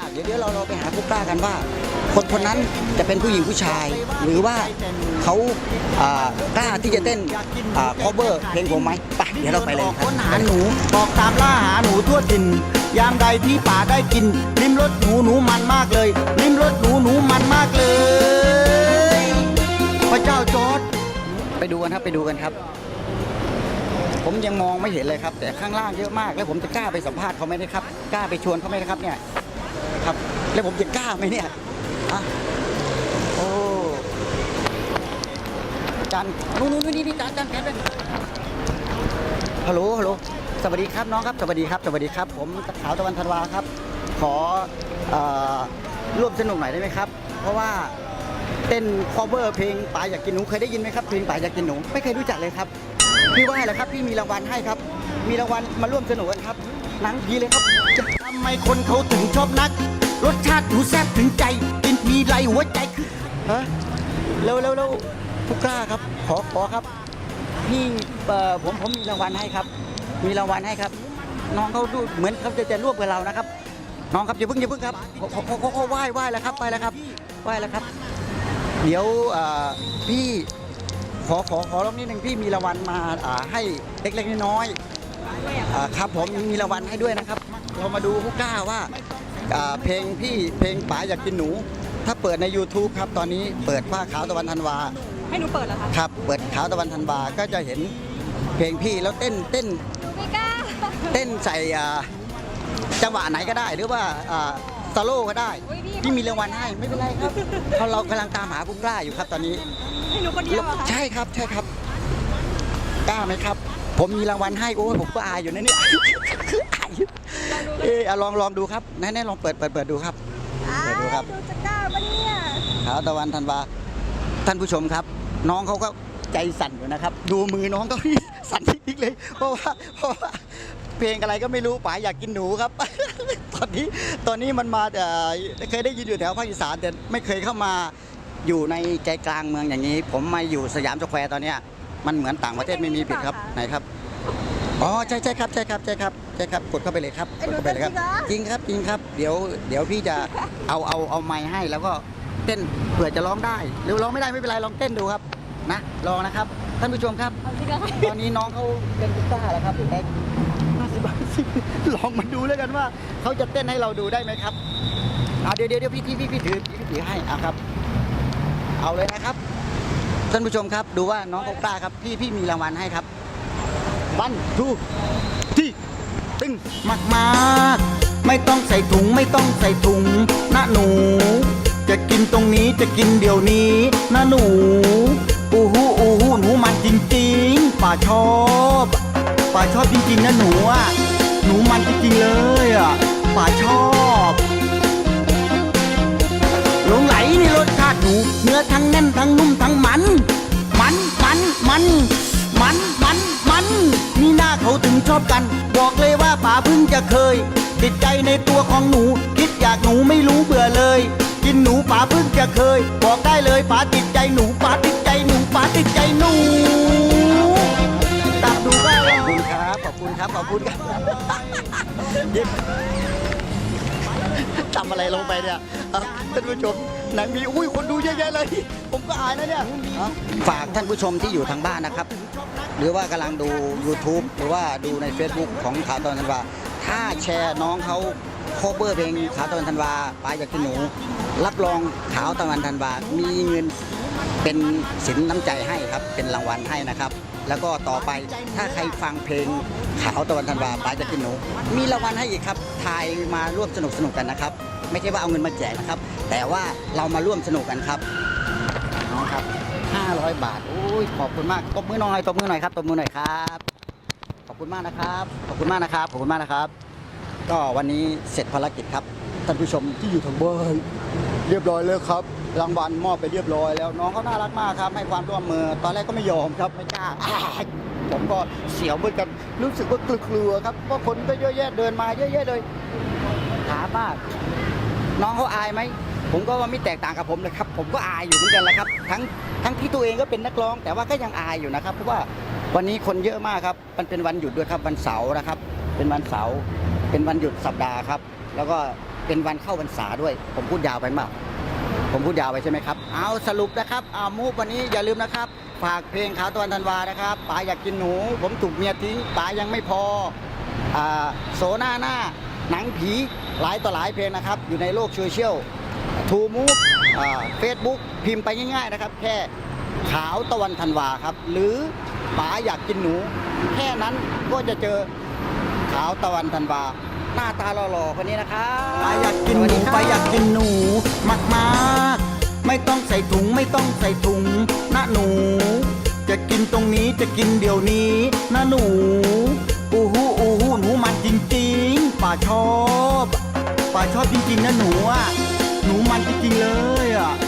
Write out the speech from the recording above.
ากเดี๋ยวเดี๋ยวเราเราไปหาผู้กล้ากันว่า คนคนนั้นจะเป็นผู้หญิงผู้ชาย หรือว่าเขากล้าที่จะเต้นอ่า cover เพลงผมไหมไปเดี๋ยวเราไปเลยครับค้นหาหนูบอกตามล่าหาหนูทั่วถิ่นยามใดที่ป่าได้กินริมรถหนูหนูมันมากเลยริมรถหนูหนูมันมากเลย พระเจ้าจอร์ดไปดูกันครับไปดูกันครับ ผมยังมองไม่เห็นเลยครับ แต่ข้างล่างเยอะมากแล้วผมจะกล้าไปสัมภาษณ์เขาไหมนะครับ กล้าไปชวนเขาไหมนะครับเนี่ย ครับ แล้วผมจะกล้าไหมเนี่ยอะโอ้อาจารนู่นนู่นนี่นี่จารย์อาจารย์แคปเลยฮัลโหลฮัลโหลสวัสดีครับน้องครับ สวัสดีครับ สวัสดีครับ ผมขาวตะวันธันวาครับ ขออร่วมสนุกหน่อยได้ไหมครับ เพราะว่าเต้น cover เพลงป๋าอยากกินหนูเคยได้ยินไหมครับเพลงป๋าอยากกินหนูไม่เคยรู้จักเลยครับพี่ว่าอะไรครับพี่มีรางวัลให้ครับ มีรางวัลมาร่วมสนุกกันครับ หนังผีเลยครับทำไมคนเขาถึงชอบนัก รสชาติหนูแซ่บถึงใจกินทีไรหัวใจคือฮะเร็วเร็วเร็วผู้กล้าครับ ขอขอครับพี่เอ่อผมผมมีรางวัลให้ครับ มีรางวัลให้ครับ น้องเขาดูเหมือนเขาจะจะร่วมกับเรานะครับ น้องครับอย่าเพิ่งอย่าเพิ่งครับขอขอขอขอขอไหว้ไหว้แล้วครับไปแล้วครับไหว้แล้วครับ เดี๋ยวเอ่อพี่ขอขอขอรอบนิดนึงพี่มีรางวัลมาอ่าให้เล็กๆน้อยๆ อ่าครับผมมีรางวัลให้ด้วยนะครับ เรามาดูผู้กล้าว่าอ่าเพลงพี่เพลงป๋าอยากกินหนู ถ้าเปิดใน YouTube ครับตอนนี้เปิดผ้าขาวตะวันธันวา ให้หนูเปิดเหรอคะครับเปิดขาวตะวันธันวาก็จะเห็นเพลงพี่แล้วเต้นเต้นไม่กล้าเต้นใส่อ่าจังหวะไหนก็ได้ หรือว่าสโลก็ได้อุ๊ยพี่พี่มีรางวัลให้ไม่เป็นไรครับเพราะเรากำลังตามหาผู้กล้าอยู่ครับตอนนี้ ให้หนูคนเดียวเหรอคะใช่ครับใช่ครับ กล้าไหมครับ ผมมีรางวัลให้โอ้ยผมก็อายอยู่นะเนี่ยอายอยู่เออเอาลองลองดูครับแน่ๆลองเปิดเปิดเปิดดูครับ เดี๋ยวดูครับหนูจะกล้าปะเนี่ยขาวตะวันธันวาท่านผู้ชมครับ น้องเขาก็ใจสั่นอยู่นะครับ ดูมือน้องก็ สั่นทิกๆเลย เพราะว่าเพราะว่าเพลงอะไรก็ไม่รู้ป๋าอยากกินหนูครับ ตอนนี้ตอนนี้มันมาแต่เคยได้ยินอยู่แถวภาคอีสานแต่ไม่เคยเข้ามาอยู่ในใจกลางเมืองอย่างนี้ ผมมาอยู่สยามสแควร์ตอนเนี้ย มันเหมือนต่างประเทศไม่มีผิดครับไหนครับอ๋อใช่ใช่ครับใช่ครับใช่ครับใช่ครับกดเข้าไปเลยครับกดเข้าไปเลยครับ จริงครับจริงครับเดี๋ยวเดี๋ยวพี่จะเอาเอาเอาไม้ให้แล้วก็เต้นเผื่อจะร้องได้ หรือร้องไม่ได้ไม่เป็นไรลองเต้นดูครับนะลองนะครับท่านผู้ชมครับเอาจริงเหรอคะตอนนี้น้องเขาเป็นกุต้าแล้วครับแต่ห้าสิบบาทสิลองมาดูแล้วกันว่าเขาจะเต้นให้เราดูได้ไหมครับเอาเดี๋ยวเดี๋ยวเดี๋ยวพี่พี่พี่พี่ถือพี่ถือให้เอาครับ เอาเลยนะครับ ท่านผู้ชมครับ ดูว่าน้องเขากล้าครับ พี่พี่มีรางวัลให้ครับวันทูที่ตึงมากมากไม่ต้องใส่ถุงไม่ต้องใส่ถุงนะหนู จะกินตรงนี้จะกินเดี๋ยวนี้นะหนูอูฮูอูฮูหนูมันจริงๆป่าชอบป่าชอบจริงๆนะหนูอะหนูมันจริงๆเลยอะป่าชอบาติหนู เนื้อทั้งแน่นทั้งนุ่มทั้งมัน มันมันมันมันมันมันนี่หน้าเขาถึงชอบกัน บอกเลยว่าป๋าพิ่งจะเคย ติดใจในตัวของหนู คิดอยากหนูไม่รู้เบื่อเลย กินหนูป๋าพิ่งจะเคย บอกได้เลยป๋าติดใจหนูป๋าติดใจหนูป๋าติดใจหนูตับดูก็ขอบคุณครับขอบคุณครับขอบคุณครับทำอะไรลงไปเนี่ยท่านผู้ชม ไหนมีอุ้ยคนดูเยอะแยะเลย ผมก็อายนะเนี่ยฝากท่านผู้ชมที่อยู่ทางบ้านนะครับ หรือว่ากำลังดู YouTube หรือว่าดูใน Facebook ของขาวตอนธันวา ถ้าแชร์น้องเขาโคเบอร์เพลงขาวตอนธันวาปลายอยากกินหนู รับรองขาวตะวันธันวา มีเงินเป็นสินน้ำใจให้ครับ เป็นรางวัลให้นะครับ แล้วก็ต่อไปถ้าใครฟังเพลงขาวตะวันธันวาป้าจะกินหนูมีรางวัลให้อีกครับทายมาร่วมสนุกสนุกกันนะครับ ไม่ใช่ว่าเอาเงินมาแจกนะครับ แต่ว่าเรามาร่วมสนุกกันครับน้องครับ 500 บาทโอ้ยขอบคุณมากตบมือหน่อยตบมือหน่อยครับตบมือหน่อยครับขอบคุณมากนะครับขอบคุณมากนะครับขอบคุณมากนะครับ ก็วันนี้เสร็จภารกิจครับท่านผู้ชมที่อยู่ทางบ้านเรียบร้อยแล้วครับ รางวัลมอบไปเรียบร้อยแล้วน้องเขาน่ารักมากครับให้ความร่วมมือ ตอนแรกก็ไม่ยอมครับไม่กล้าผมก็เสียวเหมือนกันรู้สึกว่ากลัวๆครับเพราะคนก็เยอะแยะเดินมาเยอะแยะเลยถามมาน้องเขาอายไหมผมก็ว่าไม่แตกต่างกับผมเลยครับ ผมก็อายอยู่เหมือนกันแหละครับ ทั้งทั้งที่ตัวเองก็เป็นนักร้อง แต่ว่าก็ยังอายอยู่นะครับ เพราะว่าวันนี้คนเยอะมากครับ มันเป็นวันหยุดด้วยครับวันเสาร์นะครับ เป็นวันเสาร์เป็นวันหยุดสัปดาห์ครับ แล้วก็เป็นวันเข้าพรรษาด้วย ผมพูดยาวไปเปล่า ผมพูดยาวไปใช่ไหมครับ เอาสรุปนะครับเอามูฟวันนี้อย่าลืมนะครับ ฝากเพลงขาวตะวันธันวานะครับป๋าอยากกินหนู ผมถูกเมียทิ้งป๋ายังไม่พออ่าโสหน้าหน้า หนังผีหลายต่อหลายเพลงนะครับ อยู่ในโลกโซเชียลทูมูฟเฟซบุ๊กพิมพ์ไปง่ายๆนะครับ แค่ขาวตะวันธันวาครับ หรือป๋าอยากกินหนู แค่นั้นก็จะเจอขาวตะวันธันวา หน้าตาหล่อๆคนนี้นะครับปลาอยากกินหนูปลาอยากกินหนูมากมากๆไม่ต้องใส่ถุงไม่ต้องใส่ถุงนะหนู จะกินตรงนี้จะกินเดี๋ยวนี้นะหนูอูฮูอูฮูหนูมันจริงๆป่าชอบป่าชอบจริงๆนะหนูอะหนูมันจริงๆเลยอะป่าชอบ